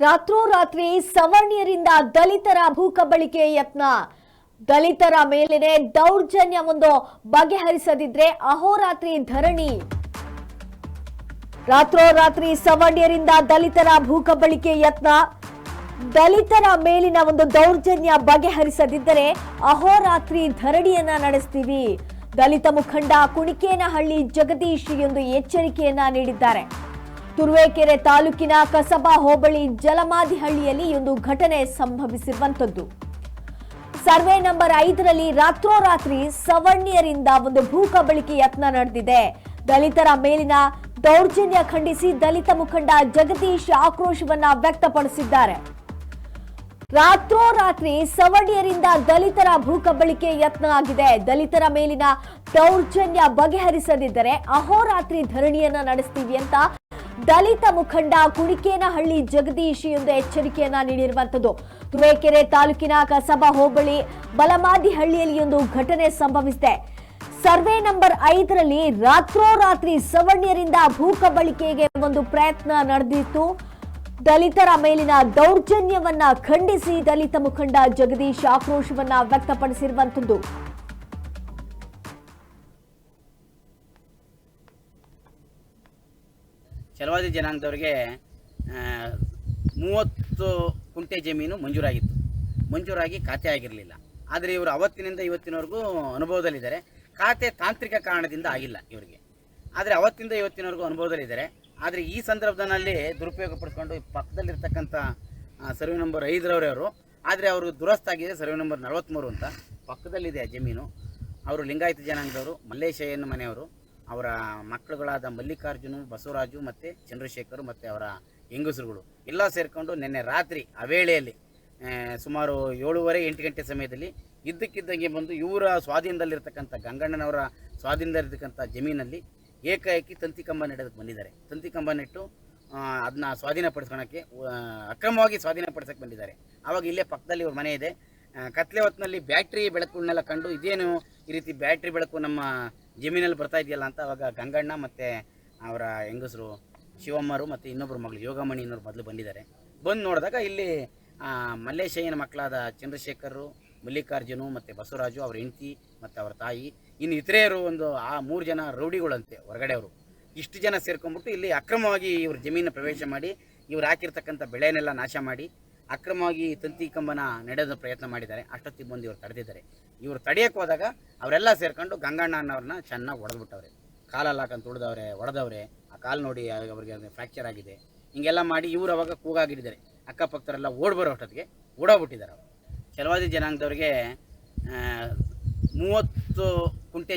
ರಾತ್ರೋರಾತ್ರಿ ಸವರ್ಣೀಯರಿಂದ ದಲಿತರ ಭೂಕಬಳಿಕೆ ಯತ್ನ. ದಲಿತರ ಮೇಲಿನ ದೌರ್ಜನ್ಯ ಒಂದು ಬಗೆಹರಿಸದಿದ್ರೆ ಅಹೋರಾತ್ರಿ ಧರಣಿ. ರಾತ್ರೋರಾತ್ರಿ ಸವರ್ಣೀಯರಿಂದ ದಲಿತರ ಭೂಕಬಳಿಕೆ ಯತ್ನ. ದಲಿತರ ಮೇಲಿನ ಒಂದು ದೌರ್ಜನ್ಯ ಬಗೆಹರಿಸದಿದ್ದರೆ ಅಹೋರಾತ್ರಿ ಧರಣಿಯನ್ನ ನಡೆಸ್ತೀವಿ. ದಲಿತ ಮುಖಂಡ ಕುಣಿಕೇನಹಳ್ಳಿ ಜಗದೀಶ್ ಒಂದು ಎಚ್ಚರಿಕೆಯನ್ನ ನೀಡಿದ್ದಾರೆ. ತುರುವೇಕೆರೆ ತಾಲೂಕಿನ ಕಸಬಾ ಹೋಬಳಿ ಜಲಮಾದಿಹಳ್ಳಿಯಲ್ಲಿ ಒಂದು ಘಟನೆ ಸಂಭವಿಸಿರುವಂತದ್ದು ಸರ್ವೆ ನಂಬರ್ ಐದರಲ್ಲಿ ರಾತ್ರೋರಾತ್ರಿ ಸವರ್ಣಿಯರಿಂದ ಒಂದು ಭೂ ಕಬಳಿಕೆ ಯತ್ನ ನಡೆದಿದೆ. ದಲಿತರ ಮೇಲಿನ ದೌರ್ಜನ್ಯ ಖಂಡಿಸಿ ದಲಿತ ಮುಖಂಡ ಜಗದೀಶ್ ಆಕ್ರೋಶವನ್ನ ವ್ಯಕ್ತಪಡಿಸಿದ್ದಾರೆ. ರಾತ್ರೋರಾತ್ರಿ ಸವರ್ಣಿಯರಿಂದ ದಲಿತರ ಭೂ ಕಬಳಿಕೆ ಯತ್ನ ಆಗಿದೆ. ದಲಿತರ ಮೇಲಿನ ದೌರ್ಜನ್ಯ ಬಗೆಹರಿಸದಿದ್ದರೆ ಅಹೋರಾತ್ರಿ ಧರಣಿಯನ್ನ ನಡೆಸ್ತೀವಿ ಅಂತ ದಲಿತ ಮುಖಂಡ ಕುಣಿಕೇನಹಳ್ಳಿ ಜಗದೀಶ್ ಎಂದು ಎಚ್ಚರಿಕೆಯನ್ನ ನೀಡಿರುವಂತದ್ದು ತುರೇಕೆರೆ ತಾಲೂಕಿನ ಕಸಬಾ ಹೋಬಳಿ ಬಲಮಾದಿಹಳ್ಳಿಯಲ್ಲಿ ಒಂದು ಘಟನೆ ಸಂಭವಿಸಿದೆ. ಸರ್ವೆ ನಂಬರ್ ಐದರಲ್ಲಿ ರಾತ್ರೋರಾತ್ರಿ ಸವಣ್ಯರಿಂದ ಭೂಕಬಳಿಕೆಗೆ ಒಂದು ಪ್ರಯತ್ನ ನಡೆದಿತ್ತು. ದಲಿತರ ಮೇಲಿನ ದೌರ್ಜನ್ಯವನ್ನ ಖಂಡಿಸಿ ದಲಿತ ಮುಖಂಡ ಜಗದೀಶ್ ಆಕ್ರೋಶವನ್ನ ವ್ಯಕ್ತಪಡಿಸಿರುವಂತದ್ದು ಚಲವಾದಿ ಜನಾಂಗದವರಿಗೆ ಮೂವತ್ತು ಕುಂಟೆ ಜಮೀನು ಮಂಜೂರಾಗಿತ್ತು. ಮಂಜೂರಾಗಿ ಖಾತೆ ಆಗಿರಲಿಲ್ಲ. ಆದರೆ ಇವರು ಅವತ್ತಿನಿಂದ ಇವತ್ತಿನವರೆಗೂ ಅನುಭವದಲ್ಲಿದ್ದಾರೆ. ಖಾತೆ ತಾಂತ್ರಿಕ ಕಾರಣದಿಂದ ಆಗಿಲ್ಲ ಇವರಿಗೆ. ಆದರೆ ಅವತ್ತಿಂದ ಇವತ್ತಿನವರೆಗೂ ಅನುಭವದಲ್ಲಿದ್ದಾರೆ. ಆದರೆ ಈ ಸಂದರ್ಭದಲ್ಲಿ ದುರುಪಯೋಗ ಪಡಿಸ್ಕೊಂಡು ಈ ಪಕ್ಕದಲ್ಲಿರ್ತಕ್ಕಂಥ ಸರ್ವೆ ನಂಬರ್ ಐದರವರವರು ಆದರೆ ಅವರು ದುರಸ್ತಾಗಿದೆ ಸರ್ವೆ ನಂಬರ್ ನಲವತ್ತ್ಮೂರು ಅಂತ. ಪಕ್ಕದಲ್ಲಿದೆ ಜಮೀನು. ಅವರು ಲಿಂಗಾಯತ ಜನಾಂಗದವರು, ಮಲ್ಲೇಶಯ್ಯನ ಮನೆಯವರು. ಅವರ ಮಕ್ಕಳುಗಳಾದ ಮಲ್ಲಿಕಾರ್ಜುನು, ಬಸವರಾಜು ಮತ್ತು ಚಂದ್ರಶೇಖರ್ ಮತ್ತು ಅವರ ಹೆಂಗಸರುಗಳು ಎಲ್ಲ ಸೇರಿಕೊಂಡು ನಿನ್ನೆ ರಾತ್ರಿ ಆ ವೇಳೆಯಲ್ಲಿ ಸುಮಾರು ಏಳುವರೆ ಎಂಟು ಗಂಟೆ ಸಮಯದಲ್ಲಿ ಇದ್ದಕ್ಕಿದ್ದಂಗೆ ಬಂದು ಇವರ ಸ್ವಾಧೀನದಲ್ಲಿರ್ತಕ್ಕಂಥ ಗಂಗಣ್ಣನವರ ಸ್ವಾಧೀನದಲ್ಲಿರ್ತಕ್ಕಂಥ ಜಮೀನಲ್ಲಿ ಏಕಾಏಕಿ ತಂತಿ ಕಂಬ ನೆಡೋದಕ್ಕೆ ಬಂದಿದ್ದಾರೆ. ತಂತಿ ಕಂಬ ನೆಟ್ಟು ಅದನ್ನ ಸ್ವಾಧೀನಪಡಿಸ್ಕೊಳಕ್ಕೆ ಅಕ್ರಮವಾಗಿ ಸ್ವಾಧೀನಪಡಿಸಕ್ಕೆ ಬಂದಿದ್ದಾರೆ. ಆವಾಗ ಇಲ್ಲೇ ಪಕ್ಕದಲ್ಲಿ ಇವ್ರ ಮನೆ ಇದೆ. ಕತ್ಲೆ ಹೊತ್ತಿನಲ್ಲಿ ಬ್ಯಾಟ್ರಿ ಬೆಳಕುಗಳನ್ನೆಲ್ಲ ಕಂಡು ಇದೇನು ಈ ರೀತಿ ಬ್ಯಾಟ್ರಿ ಬೆಳಕು ನಮ್ಮ ಜಮೀನಲ್ಲಿ ಬರ್ತಾ ಇದೆಯಲ್ಲ ಅಂತ ಅವಾಗ ಗಂಗಣ್ಣ ಮತ್ತು ಅವರ ಹೆಂಗಸರು ಶಿವಮ್ಮರು ಮತ್ತು ಇನ್ನೊಬ್ಬರು ಮಗಳು ಯೋಗಮಣಿ ಅನ್ನೋರು ಮೊದಲು ಬಂದಿದ್ದಾರೆ. ಬಂದು ನೋಡಿದಾಗ ಇಲ್ಲಿ ಮಲ್ಲೇಶಯ್ಯನ ಮಕ್ಕಳಾದ ಚಂದ್ರಶೇಖರರು, ಮಲ್ಲಿಕಾರ್ಜುನು ಮತ್ತು ಬಸವರಾಜು ಅವ್ರ ಹೆಂಡತಿ ಮತ್ತು ಅವರ ತಾಯಿ, ಇನ್ನು ಇತರೆಯರು ಒಂದು ಆ ಮೂರು ಜನ ರೌಡಿಗಳಂತೆ ಹೊರಗಡೆ ಅವರು ಇಷ್ಟು ಜನ ಸೇರ್ಕೊಂಡ್ಬಿಟ್ಟು ಇಲ್ಲಿ ಅಕ್ರಮವಾಗಿ ಇವ್ರ ಜಮೀನು ಪ್ರವೇಶ ಮಾಡಿ, ಇವ್ರು ಹಾಕಿರ್ತಕ್ಕಂಥ ಬೆಳೆನೆಲ್ಲ ನಾಶ ಮಾಡಿ ಅಕ್ರಮವಾಗಿ ತಂತಿ ಕಂಬನ ನಡೆದ ಪ್ರಯತ್ನ ಮಾಡಿದ್ದಾರೆ. ಅಷ್ಟೊತ್ತಿಗೆ ಬಂದು ಇವರು ತಡೆದಿದ್ದಾರೆ. ಇವರು ತಡೆಯಕ್ಕೆ ಹೋದಾಗ ಅವರೆಲ್ಲ ಸೇರ್ಕೊಂಡು ಗಂಗಣ್ಣ ಅನ್ನೋರನ್ನ ಚೆನ್ನಾಗಿ ಹೊಡೆದ್ಬಿಟ್ಟವ್ರೆ ಕಾಲಲ್ಲಿ ಹಾಕಂತ ತುಳಿದವ್ರೆ ಹೊಡೆದವ್ರೆ ಆ ಕಾಲು ನೋಡಿ ಅವ್ರಿಗೆ ಫ್ರ್ಯಾಕ್ಚರ್ ಆಗಿದೆ. ಹಿಂಗೆಲ್ಲ ಮಾಡಿ ಇವರು ಅವಾಗ ಕೂಗಾಗಿದ್ದಾರೆ. ಅಕ್ಕಪಕ್ಕದವರೆಲ್ಲ ಓಡ್ಬರೋ ಅಷ್ಟೊತ್ತಿಗೆ ಓಡೋಗ್ಬಿಟ್ಟಿದ್ದಾರೆ ಅವರು. ಚಲವಾದಿ ಜನಾಂಗದವ್ರಿಗೆ ಮೂವತ್ತು ಕುಂಟೆ